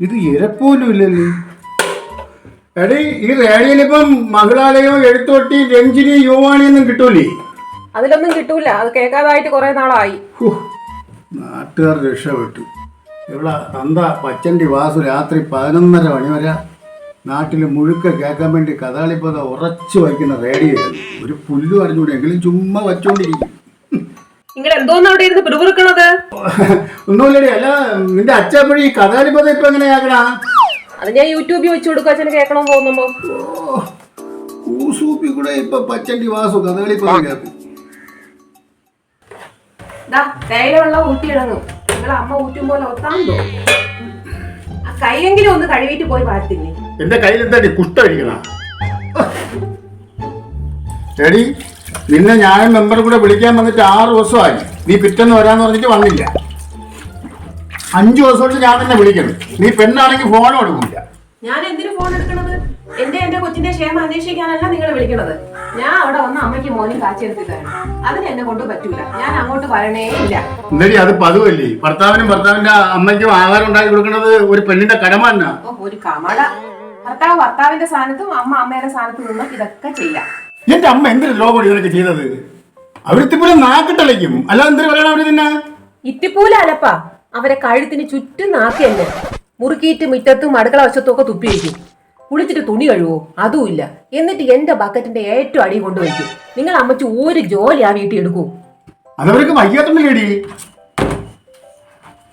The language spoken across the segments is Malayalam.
ഇത് ഇരപ്പോലും ഇല്ലല്ലോ എടീ ഈ റേഡിയോയിലിപ്പം മഹിളാലയോ എഴുത്തോട്ടി രഞ്ജിനി യുവാണിയൊന്നും കിട്ടൂലേ? അതിലൊന്നും കിട്ടൂല. അത് കേൾക്കാതായിട്ട് കുറെ നാളായി. ഹോ, നാട്ടുകാർ രക്ഷപ്പെട്ടു. ഇവിടെ തന്ത പച്ചണ്ടി വാസു രാത്രി പതിനൊന്നര മണി വരെ നാട്ടിൽ മുഴുക്ക കേൾക്കാൻ വേണ്ടി കഥാളിപ്പത ഉറച്ചു വയ്ക്കുന്ന റേഡിയോ ഒരു പുല്ലും അറിഞ്ഞൂടെ എങ്കിലും ചുമ്മാ വച്ചോണ്ടിരിക്കും. നിങ്ങൾ എന്തോന്ന് അവിടെ ഇരുന്ന് പിറുപിറുക്കണത്? ഒന്നുമില്ലടി അല്ല നിന്റെ അച്ഛപ്പഴി ഈ കഥാളിപ്പത ഇപ്പൊ എങ്ങനെയാകണാ അത് ഞാൻ യൂട്യൂബിൽ വെച്ചു കൊടുക്കുക അച്ഛന് കേൾക്കണം തോന്നുമ്പോ ഓ ഊസൂപ്പി കൂടെ ഇപ്പൊ പച്ചണ്ടി വാസു കഥാളിപ്പത കേൾക്കും. ദാ തേയില വെള്ളം ഊറ്റിയിടണം നിങ്ങൾ അമ്മ ഊറ്റും പോലെ തോന്നും ആ കൈയെങ്കിലും ഒന്ന് കഴുകിയിട്ട് പോയി വാഴ്ത്തില്ലേ എന്റെ കയ്യിൽ എന്താടി കുഷ്ട എടി നിന്നെ ഞാൻ മെമ്പർ കൂടെ വിളിക്കാൻ വന്നിട്ട് ആറ് ദിവസമായി. നീ പിറ്റേന്ന് വരാന്ന് പറഞ്ഞിട്ട് വന്നില്ല. അഞ്ചു ദിവസം കൊണ്ട് ഞാൻ തന്നെ വിളിക്കണം നീ പെണ്ണാണെങ്കിൽ ഫോൺ കൊടുക്കില്ല ഞാൻ എന്തിനു ഫോൺ എടുക്കണത്? എന്റെ എന്റെ കൊച്ചിന്റെ ക്ഷേമം അന്വേഷിക്കാനല്ല നിങ്ങൾ വിളിക്കണത്. ഞാൻ അവിടെ വന്ന് അമ്മയ്ക്ക് മോനും കാച്ചെടുത്തിട്ടാണ് അതിന് എന്നെ കൊണ്ട് പറ്റൂല. ഞാൻ അങ്ങോട്ട് വരണേ ഇല്ല. എന്താടി അത് പതിവല്ലേ? ഭർത്താവിനും ഭർത്താവിന്റെ അമ്മയ്ക്കും ആഹാരം ഉണ്ടാക്കി കൊടുക്കുന്നത് ഒരു പെണ്ണിന്റെ കടമ ഒരു കമട ഭർത്താവ് ഭർത്താവിന്റെ സ്ഥാനത്തും അമ്മ അമ്മയുടെ സ്ഥാനത്തും നിന്നും ഇതൊക്കെ ചെയ്യാം. എന്റെ അമ്മ എന്തൊരു ലോകം ഇവരൊക്കെ ചെയ്തത്? അവിടുത്തെ പോലെ നാക്കിട്ടലയ്ക്കും. അല്ലാതെ എന്തൊരു പറയണം അവർ തന്നെ ഇത്തിപ്പൂല അലപ്പ അവരെ കഴുത്തിന് ചുറ്റും നാക്കിയല്ലേ? മുറുക്കിയിട്ട് മുറ്റത്തും അടുക്കള വശത്തും ഒക്കെ തുപ്പി വയ്ക്കും കുളിച്ചിട്ട് തുണി കഴുവോ അതുമില്ല എന്നിട്ട് എന്റെ ബക്കറ്റിന്റെ ഏറ്റവും അടി കൊണ്ടുവയ്ക്കും. നിങ്ങൾ അമ്മച്ച് ഒരു ജോലി ആ വീട്ടിൽ എടുക്കൂ. അതവർക്ക് വയ്യാത്തണ്ടല്ലേടി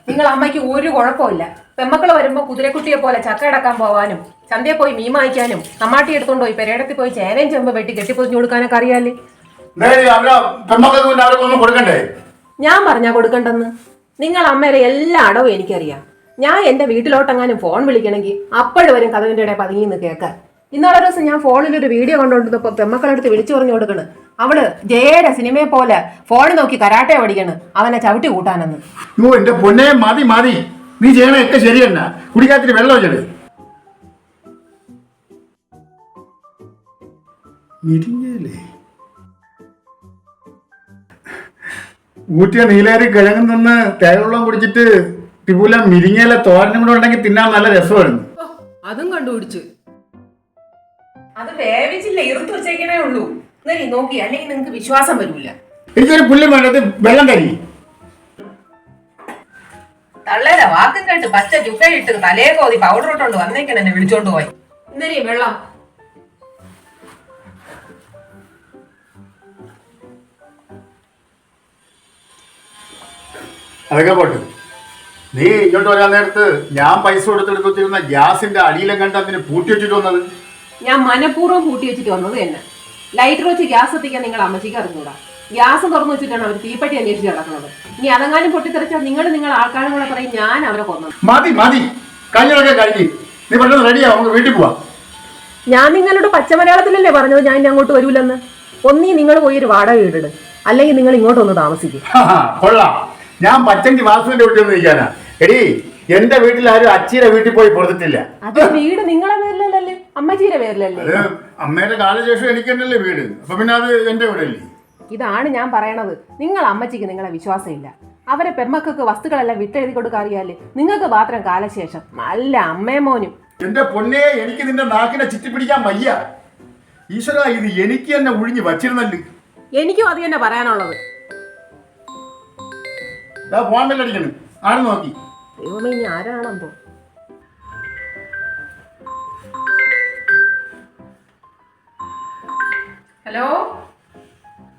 നിങ്ങൾ അമ്മയ്ക്ക് ഒരു കുഴപ്പമില്ല. പെമ്മക്കൾ വരുമ്പോൾ കുതിരക്കുട്ടിയെ പോലെ ചക്ക അടക്കാൻ പോവാനും ചന്തയിൽ പോയി മീൻ വാങ്ങിക്കാനും അമ്മാട്ടി എടുത്തോണ്ട് പോയി പെരേടത്തിൽ പോയി ചേനയും ചെമ്പ് വെട്ടി കെട്ടിപ്പൊതിഞ്ഞു കൊടുക്കാനൊക്കെ അറിയാല്ലേ? ഞാൻ പറഞ്ഞാ കൊടുക്കണ്ടെന്ന്. നിങ്ങൾ അമ്മയുടെ എല്ലാ അടവും എനിക്കറിയാം. ഞാൻ എന്റെ വീട്ടിലോട്ടെങ്ങാനും ഫോൺ വിളിക്കണമെങ്കിൽ അപ്പോഴും വരും കഥവിന്റെ ഇടയിൽ പതുങ്ങി നിന്ന് കേൾക്കാൻ. ഇന്നാളെ ഒരു ദിവസം ഞാൻ ഫോണിൽ ഒരു വീഡിയോ കണ്ടുകൊണ്ടിരുന്നപ്പോൾ പെമ്മക്കളെടുത്ത് വിളിച്ചു പറഞ്ഞു കൊടുക്കണ്. അവൾ ജയയുടെ സിനിമയെ പോലെ ഫോൺ നോക്കി കരാട്ടെ പഠിക്കണ്. അവനെ ചവിട്ടി കൂട്ടാനെന്ന്. യോ എന്റെ പൊന്നെ മതി മതി. നീ ചെയ്യണൊക്കെ ശരി തന്നെ. കുടിക്കാത്തിരി വെള്ളം മിരിഞ്ഞല്ലേ ഊറ്റിയ നീലേരി കിഴങ്ങും നിന്ന് തേവെള്ളം കുടിച്ചിട്ട് ടിപുല മിരിങ്ങയിലെ തോരനും കൂടെ ഉണ്ടെങ്കിൽ തിന്നാൻ നല്ല രസമായിരുന്നു. അതും കണ്ടുപിടിച്ചു. അത് വേവിച്ചില്ല ഇറുത്തു വെച്ചേക്കണേ ഉള്ളൂ. എന്നീ നോക്കി അല്ലെങ്കിൽ നിങ്ങക്ക് വിശ്വാസം വരില്ല എനിക്കൊരു പുല്ലും വേണ്ടത് വെള്ളം കരി തള്ളേരെ വാക്കും കേട്ട് പച്ച ചുക്കയിട്ട് തലേ കോതി പൗഡർ ഇട്ടോണ്ട് വന്നേക്കണ എന്നെ വിളിച്ചോണ്ട് പോയി. ഇന്നലെ വെള്ളം. അതൊക്കെ പോട്ടെ. നീ ഇങ്ങോട്ട് വരാൻ നേരത്ത് ഞാൻ പൈസ കൊടുത്തെടുത്തിരുന്ന ഗ്യാസിന്റെ അടിയിലും കണ്ട് അതിന് പൂട്ടി വെച്ചിട്ട് വന്നത്? ഞാൻ മനഃപൂർവം പൂട്ടി വെച്ചിട്ട് വന്നത് തന്നെ. ലൈറ്റർ വെച്ച് ഗ്യാസ് എത്തിക്കാൻ നിങ്ങൾ അമ്മച്ചിക്ക് അറിഞ്ഞൂടാ. ഗ്യാസ് തുറന്നു വെച്ചിട്ടാണ് അവർ തീപ്പെട്ടി അന്വേഷിച്ച് നടക്കുന്നത്. ഇനി അതെങ്ങാനും പൊട്ടിത്തെറിച്ചാൽ നിങ്ങൾ നിങ്ങൾ ആൾക്കാരും കൂടെ പറയും ഞാൻ അവരെ കൊന്നു. മതി മതി. കഴിഞ്ഞ്. നീ പെട്ടെന്ന് റെഡിയാ നമുക്ക് വീട്ടിൽ പോവാ. ഞാൻ നിങ്ങളോട് പച്ചമലയാളത്തിലല്ലേ പറഞ്ഞത്? ഞാൻ ഇനി അങ്ങോട്ട് വരൂലെന്ന്. ഒന്നീ നിങ്ങൾ പോയി ഒരു വാടക വീടിട്. അല്ലെങ്കിൽ നിങ്ങൾ ഇങ്ങോട്ട് ഒന്ന് താമസിക്കും. കൊള്ളാം. ഞാൻ പച്ചങ്കി വാസുവിന്റെ വീട്ടിൽ നിന്ന് നിൽക്കാനാ. എടി എന്റെ വീട്ടിൽ ആരും അച്ചിയുടെ വീട്ടിൽ പോയി കൊടുത്തിട്ടില്ല അത് വീട് നിങ്ങളെ പേരിലല്ലേ? അമ്മച്ചിയുടെ പേരിലല്ലേ? അത് അമ്മയുടെ കാലശേഷം വീട്? അപ്പൊ പിന്നെ അത് എന്റെ വീടല്ലേ? ഇതാണ് ഞാൻ പറയണത്. നിങ്ങൾ അമ്മച്ചിക്ക് നിങ്ങളെ വിശ്വാസമില്ല. അവരെ പെമ്മക്കൾക്ക് വസ്തുക്കളെല്ലാം വിട്ടെഴുതി കൊടുക്കാൻ അറിയാല്ലേ നിങ്ങൾക്ക് മാത്രം കാലശേഷം. നല്ല അമ്മേ മോനും. എന്റെ പൊന്നെ എനിക്ക് നിന്റെ നാക്കിനെ ചുറ്റിപ്പിടിക്കാൻ വയ്യ. ഈശ്വര ഇത് എനിക്ക് തന്നെ ഒഴിഞ്ഞ് വച്ചിരുന്നല്ലേ. എനിക്കും അത് തന്നെ പറയാനുള്ളത്. ഫോൺ നോക്കി? ദൈവമേ ഇനി ആരാണെന്തോ ഹലോ?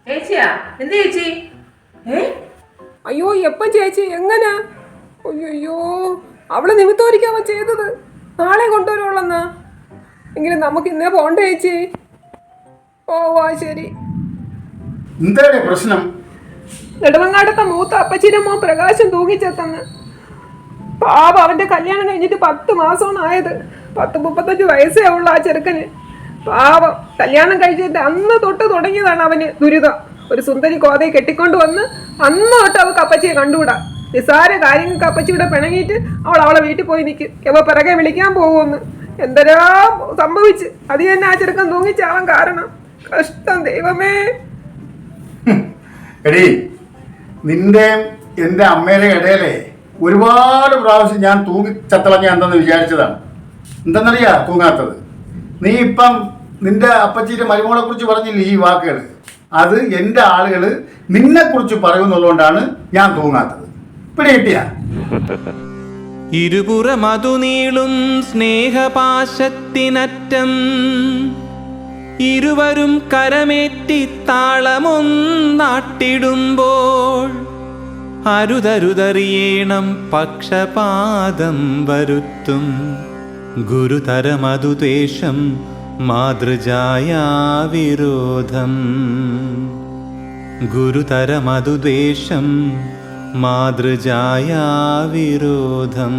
ചേച്ചിയാ? എന്ത് ചേച്ചി? ഏ? അയ്യോ എപ്പം ചേച്ചി? എങ്ങനെ? അയ്യോ അവൾ നിമിത്തോരിക്കാവ ചെയ്തത്? നാളെ കൊണ്ടുവരുള്ളന്നാ എങ്കിലും നമുക്ക് ഇന്നേ പോണ്ടേ ചേച്ചി. ഓ വാ ശരി. എന്താണ് പ്രശ്നം? നെടുമങ്ങാടത്തെ മൂത്ത അപ്പച്ചിയുടെ മോൻ പ്രകാശം തൂങ്ങിച്ചെത്തന്ന്. പാപ അവന്റെ കല്യാണം കഴിഞ്ഞിട്ട് പത്ത് മാസമാണ് ആയത്. പത്ത് മുപ്പത്തഞ്ച് വയസ്സേ ഉള്ളു ആ ചെറുക്കന്. പാവം. കല്യാണം കഴിച്ചിട്ട് അന്ന് തൊട്ട് തുടങ്ങിയതാണ് അവന് ദുരിതം. ഒരു സുന്ദരി കോതയെ കെട്ടിക്കൊണ്ട് വന്ന് അന്ന് തൊട്ട് അവൾക്ക് അപ്പച്ചിയെ കണ്ടുകൂടാ. നിസ്സാര കാര്യങ്ങൾക്ക് അപ്പച്ചിയുടെ പിണങ്ങിയിട്ട് അവൾ അവളെ വീട്ടിൽ പോയി നിൽക്കും എവ പിറകെ വിളിക്കാൻ പോകുമെന്ന്. എന്തെല്ലാ സംഭവിച്ച്. അത് തന്നെ ആ ചെറുക്കം തൂങ്ങിച്ചാവാൻ കാരണം. കഷ്ടം ദൈവമേ. എടി നിന്റെ എന്റെ അമ്മയുടെ ഇടയിലെ ഒരുപാട് പ്രാവശ്യം ഞാൻ തൂങ്ങി ചത്തളഞ്ഞ എന്തെന്ന് വിചാരിച്ചതാണ്. എന്തെന്നറിയാ തൂങ്ങാത്തത്? നീ ഇപ്പം നിന്റെ അപ്പച്ചിയുടെ മരുമോളെ കുറിച്ച് പറഞ്ഞില്ലേ ഈ വാക്കുകൾ അത് എന്റെ ആളുകൾ നിന്നെക്കുറിച്ച് പറയുന്നുള്ളതുകൊണ്ടാണ് ഞാൻ തോന്നാത്തത് പിടി കിട്ടിയ? ഇരുപുറമതു നീളും സ്നേഹപാശത്തിനറ്റം. ഇരുവരും കരമേറ്റി താളമൊന്നാട്ടിടുമ്പോൾ അരുതരുതറിയേണം പക്ഷപാതം വരുത്തും. गुरुतरमधुद्वेषं मादृजाया विरोधम् गुरुतरमधुद्वेषं मादृजाया विरोधम्